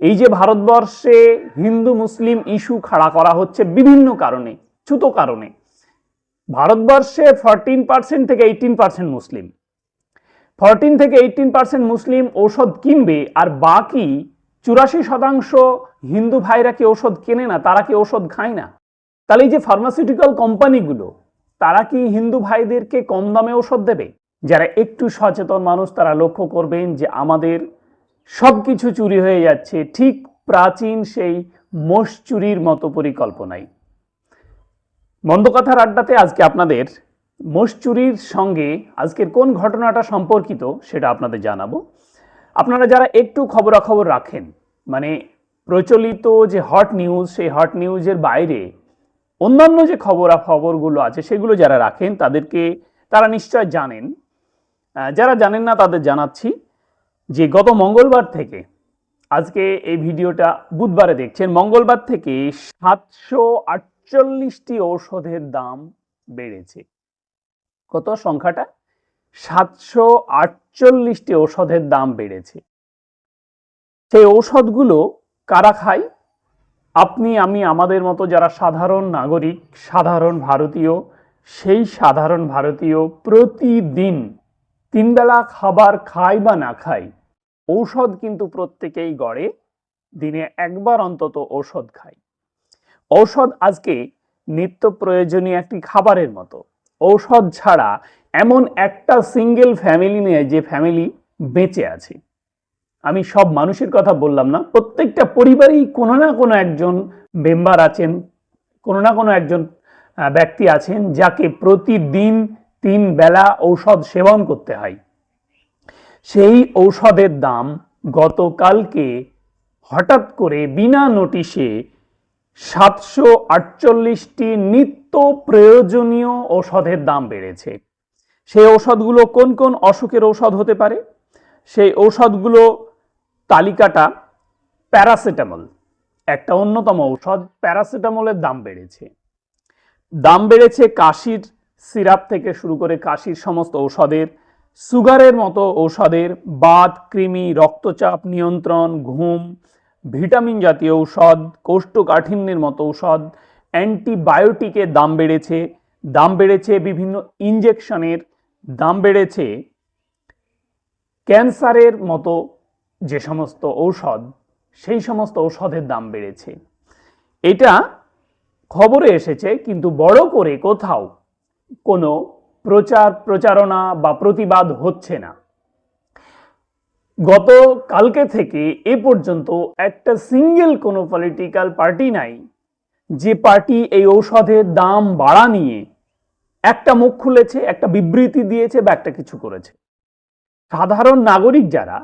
এই যে ভারতবর্ষে হিন্দু, মুসলিম ইস্যু খাড়া করা হচ্ছে বিভিন্ন কারণে ছোট কারণে। ভারতবর্ষে ফরটিন পার্সেন্ট থেকে এইটিন পার্সেন্ট মুসলিম। ফরটিন থেকে এইটিন পার্সেন্ট মুসলিম ঔষধ কিনবে আর বাকি চুরাশি শতাংশ হিন্দু ভাইরা কি ঔষধ কেনে না, তারা কি ঔষধ খায় না? তাহলে এই যে ফার্মাসিউটিক্যাল কোম্পানিগুলো তারা কি হিন্দু ভাইদেরকে কম দামে ঔষধ দেবে? যারা একটু সচেতন মানুষ, তারা লক্ষ্য করবেন যে আমাদের সব কিছু চুরি হয়ে যাচ্ছে। ঠিক প্রাচীন সেই মোষ চুরির মতো পরিকল্পনায় মন্দ কথার আড্ডাতে আজকে আপনাদের মোষ চুরির সঙ্গে আজকের কোন ঘটনাটা সম্পর্কিত সেটা আপনাদের জানাব। আপনারা যারা একটু খবরাখবর রাখেন মানে প্রচলিত যে হট নিউজ, সেই হট নিউজের বাইরে অন্যান্য যে খবরাখবরগুলো আছে সেগুলো যারা রাখেন, তাদেরকে তারা নিশ্চয় জানেন। যারা জানেন না তাদের জানাচ্ছি। যে গত মঙ্গলবার থেকে আজকে এই ভিডিওটা বুধবারে দেখছেন, মঙ্গলবার থেকে সাতশো আটচল্লিশটি ঔষধের দাম বেড়েছে। কত সংখ্যাটা? সাতশো আটচল্লিশটি ঔষধের দাম বেড়েছে। সেই ঔষধগুলো কারা খায়? আপনি, আমি, আমাদের মতো যারা সাধারণ নাগরিক, সাধারণ ভারতীয়, সেই সাধারণ ভারতীয় প্রতিদিন তিনবেলা খাবার খায় বা না খায় ঔষধ কিন্তু প্রত্যেকেই গড়ে, দিনে একবার অন্তত ঔষধ খায় ঔষধ আজকে নিত্য প্রয়োজনীয় একটি খাবারের মতো। ঔষধ ছাড়া এমন একটা সিঙ্গেল ফ্যামিলি নিয়ে যে ফ্যামিলি বেঁচে আছে। আমি সব মানুষের কথা বললাম না, প্রত্যেকটা পরিবারেই কোনো না কোনো একজন মেম্বার আছেন, কোনো না কোনো একজন ব্যক্তি আছেন যাকে প্রতিদিন তিন বেলা ঔষধ সেবন করতে হয়। সেই ঔষধের দাম গতকালকে হঠাৎ করে বিনা নোটিশে সাতশো আটচল্লিশটি নিত্য প্রয়োজনীয় ঔষধের দাম বেড়েছে। সেই ঔষধগুলো কোন কোন অসুখের ঔষধ হতে পারে? সেই ঔষধগুলো তালিকাটা প্যারাসিটামল, একটা অন্যতম ঔষধ, প্যারাসিটামলের দাম বেড়েছে। দাম বেড়েছে কাশির সিরাপ থেকে শুরু করে কাশির সমস্ত ঔষধের, সুগারের মতো ঔষধের বাত কৃমি, রক্তচাপ নিয়ন্ত্রণ, ঘুম, ভিটামিন জাতীয় ঔষধ, কোষ্ঠকাঠিন্যের মতো ঔষধ অ্যান্টিবায়োটিকের দাম বেড়েছে দাম বেড়েছে বিভিন্ন ইঞ্জেকশনের দাম বেড়েছে ক্যান্সারের মতো যে সমস্ত ঔষধ, সেই সমস্ত ঔষধের দাম বেড়েছে। এটা খবরে এসেছে, কিন্তু বড় করে কোথাও কোনো প্রচার, প্রচারণা বা প্রতিবাদ হচ্ছে না। গত কালকে থেকে এ পর্যন্ত একটা সিঙ্গেল কোনো পলিটিক্যাল পার্টি নাই, যে পার্টি এই ঔষধের দাম বাড়া নিয়ে একটা মুখ খুলেছে, একটা বিবৃতি দিয়েছে বা একটা কিছু করেছে। সাধারণ নাগরিক যারা,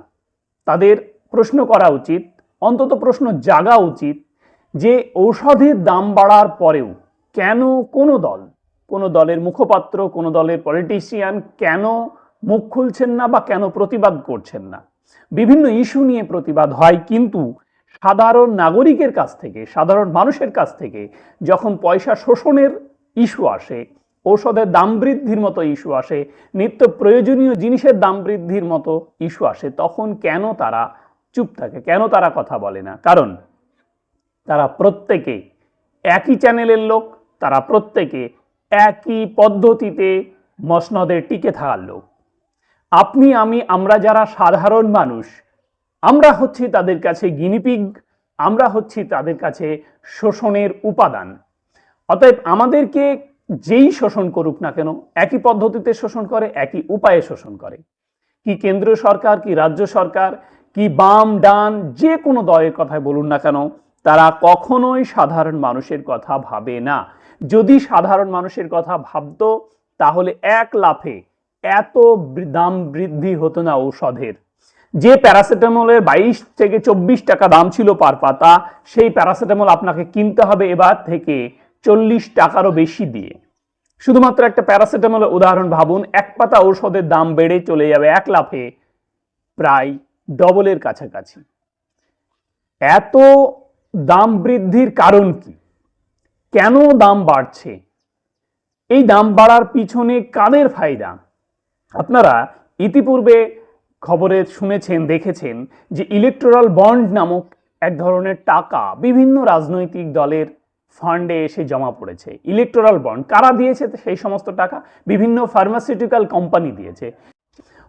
তাদের প্রশ্ন করা উচিত, অন্তত প্রশ্ন জাগা উচিত যে ঔষধের দাম বাড়ার পরেও কেন কোনো দল কোনো দলের মুখপাত্র, কোনো দলের পলিটিশিয়ান কেন মুখ খুলছেন না বা কেন প্রতিবাদ করছেন না? বিভিন্ন ইস্যু নিয়ে প্রতিবাদ হয়, কিন্তু সাধারণ নাগরিকের কাছ থেকে, সাধারণ মানুষের কাছ থেকে যখন পয়সা শোষণের ইস্যু আসে, ঔষধের দাম বৃদ্ধির মতো ইস্যু আসে, নিত্য প্রয়োজনীয় জিনিসের দাম বৃদ্ধির মতো ইস্যু আসে, তখন কেন তারা চুপ থাকে? কেন তারা কথা বলে না? কারণ তারা প্রত্যেকে একই চ্যানেলের লোক, তারা প্রত্যেকে একই পদ্ধতিতে মসনদে টিকে থাকার লোক। আপনি, আমি, আমরা যারা সাধারণ মানুষ, আমরা হচ্ছি তাদের কাছে গিনিপিগ, আমরা হচ্ছি তাদের কাছে শোষণের উপাদান। অতএব আমাদেরকে যেই শোষণ করুক না কেন, একই পদ্ধতিতে শোষণ করে, একই উপায়ে শোষণ করে। কি কেন্দ্রীয় সরকার, কি রাজ্য সরকার, কি বাম, ডান, যে কোনো দলের কথাই বলুন না কেন, তারা কখনোই সাধারণ মানুষের কথা ভাবে না। যদি সাধারণ মানুষের কথা ভাবতো, তাহলে এক লাফে এত দাম বৃদ্ধি হতো না ঔষধের। যে প্যারাসিটামলের বাইশ থেকে চব্বিশ টাকা দাম ছিল পার পাতা, সেই প্যারাসিটামল আপনাকে কিনতে হবে এবার থেকে চল্লিশ টাকারও বেশি দিয়ে। শুধুমাত্র একটা প্যারাসিটামলের উদাহরণ ভাবুন, এক পাতা ঔষধের দাম বেড়ে চলে যাবে এক লাফে প্রায় ডবলের কাছাকাছি। এত দাম বৃদ্ধির কারণ কি? কেন দাম বাড়ছে? এই দাম বাড়ার পিছনে কাদের ফায়দা? আপনারা ইতিপূর্বে খবরে শুনেছেন, দেখেছেন যে ইলেকট্রাল বন্ড নামক এক ধরনের টাকা বিভিন্ন রাজনৈতিক দলের ফান্ডে এসে জমা পড়েছে। ইলেকটোরাল বন্ড কারা দিয়েছে সেই সমস্ত টাকা? বিভিন্ন ফার্মাসিউটিক্যাল কোম্পানি দিয়েছে।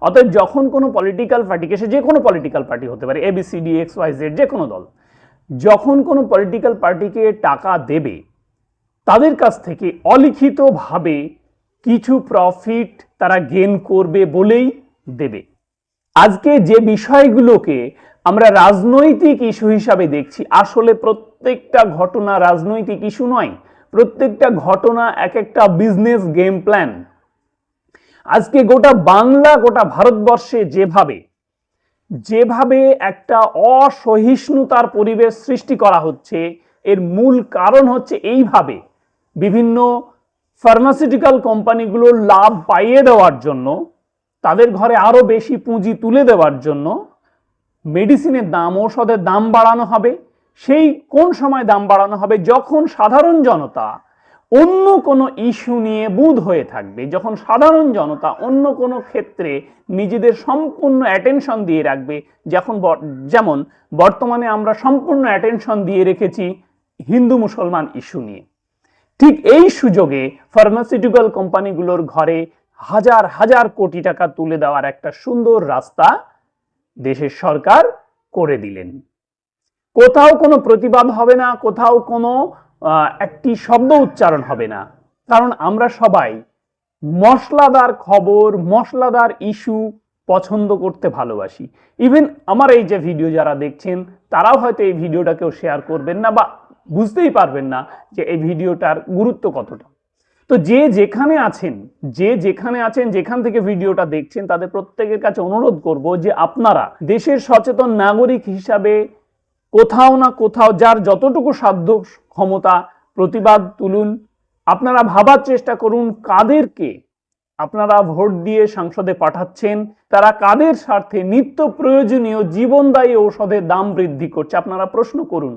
অতএব যখন কোনো পলিটিক্যাল পার্টিকে সে যে কোনো পলিটিক্যাল পার্টি হতে পারে এবিসিডি এক্স ওয়াই জেড যে কোনো দল, যখন কোনো পলিটিক্যাল পার্টিকে টাকা দেবে তাদের কাছ থেকে অলিখিতভাবে কিছু প্রফিট তারা গেন করবে বলেই দেবে। আজকে যে বিষয়গুলোকে আমরা রাজনৈতিক ইস্যু হিসাবে দেখছি, আসলে প্রত্যেকটা ঘটনা রাজনৈতিক ইস্যু নয়, প্রত্যেকটা ঘটনা এক একটা বিজনেস গেম প্ল্যান আজকে গোটা বাংলা, গোটা ভারতবর্ষে যেভাবে যেভাবে একটা অসহিষ্ণুতার পরিবেশ সৃষ্টি করা হচ্ছে, এর মূল কারণ হচ্ছে এইভাবে বিভিন্ন ফার্মাসিউটিক্যাল কোম্পানিগুলোর লাভ পাইয়ে দেওয়ার জন্য, তাদের ঘরে আরও বেশি পুঁজি তুলে দেওয়ার জন্য মেডিসিনের দাম, ঔষধের দাম বাড়ানো হবে। সেই কোন সময় দাম বাড়ানো হবে? যখন সাধারণ জনতা অন্য কোনো ইস্যু নিয়ে বুধ হয়ে থাকবে, যখন সাধারণ জনতা অন্য কোনো ক্ষেত্রে নিজেদের সম্পূর্ণ অ্যাটেনশন দিয়ে রাখবে, যখন যেমন বর্তমানে আমরা সম্পূর্ণ অ্যাটেনশন দিয়ে রেখেছি হিন্দু মুসলমান ইস্যু নিয়ে। ঠিক এই সুযোগে ফার্মাসিউটিক্যাল কোম্পানিগুলোর ঘরে হাজার হাজার কোটি টাকা তুলে দেওয়ার একটা সুন্দর রাস্তা দেশের সরকার করে দিলেন। কোথাও কোনো প্রতিবাদ হবে না, কোথাও কোনো একটি শব্দ উচ্চারণ হবে না। কারণ আমরা সবাই মশলাদার খবর, মশলাদার ইস্যু পছন্দ করতে ভালোবাসি। ইভেন আমার এই যে ভিডিও যারা দেখছেন, তারাও হয়তো এই ভিডিওটাকেও শেয়ার করবেন না বা বুঝতেই পারবেন না যে এই ভিডিওটার গুরুত্ব কতটা। তো যে যেখানে আছেন, যে যেখানে আছেন, যেখান থেকে ভিডিওটা দেখছেন, তাদের প্রত্যেকের কাছে অনুরোধ করব যে আপনারা দেশের সচেতন নাগরিক হিসাবে কোথাও না কোথাও যার যতটুকু সাধ্য ক্ষমতা প্রতিবাদ তুলুন। আপনারা ভাবার চেষ্টা করুন কাদেরকে আপনারা ভোট দিয়ে সংসদে পাঠাচ্ছেন, তারা কাদের স্বার্থে নিত্য প্রয়োজনীয় জীবনদায়ী ঔষধের দাম বৃদ্ধি করছে, আপনারা প্রশ্ন করুন।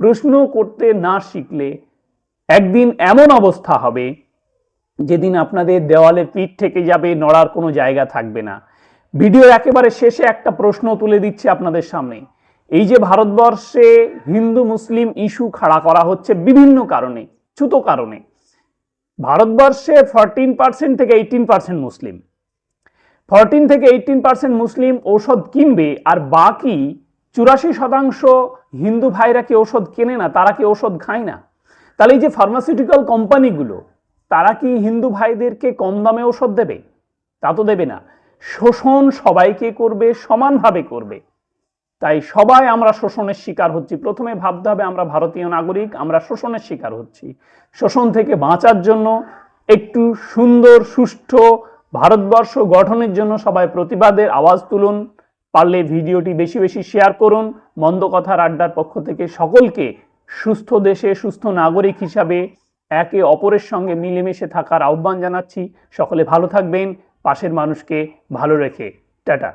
প্রশ্ন করতে না শিখলে একদিন এমন অবস্থা হবে যেদিন আপনাদের দেওয়ালে পিঠ থেকে যাবে, নড়ার কোনো জায়গা থাকবে না। ভিডিও একেবারে শেষে একটা প্রশ্ন তুলে দিচ্ছে আপনাদের সামনে। এই যে ভারতবর্ষে হিন্দু, মুসলিম ইস্যু খাড়া করা হচ্ছে বিভিন্ন কারণে ছুতো কারণে। ভারতবর্ষে ফরটিন পার্সেন্ট থেকে এইটিন পার্সেন্ট মুসলিম। ফরটিন থেকে এইটিন পার্সেন্ট মুসলিম ঔষধ কিনবে আর বাকি চুরাশি শতাংশ হিন্দু ভাইরা কি ঔষধ কেনে না? তারা কি ঔষধ খায় না? তাহলে এই যে ফার্মাসিউটিক্যাল কোম্পানিগুলো তারা কি হিন্দু ভাইদেরকে কম দামে ঔষধ দেবে? তা তো দেবে না। শোষণ সবাইকে করবে, সমানভাবে করবে। তাই সবাই আমরা শোষণের শিকার হচ্ছি। প্রথমে ভাবতে হবে আমরা ভারতীয় নাগরিক, আমরা শোষণের শিকার হচ্ছি। শোষণ থেকে বাঁচার জন্য একটু সুন্দর, সুষ্ঠু ভারতবর্ষ গঠনের জন্য সবাই প্রতিবাদের আওয়াজ তুলুন। পারলে ভিডিওটি বেশি বেশি শেয়ার করুন। মন্দ কথার আড্ডার পক্ষ থেকে সকলকে সুস্থ দেশে সুস্থ নাগরিক হিসাবে একে অপরের সঙ্গে মিলেমিশে থাকার আহ্বান জানাচ্ছি। সকলে ভালো থাকবেন, পাশের মানুষকে ভালো রেখে। টাটা।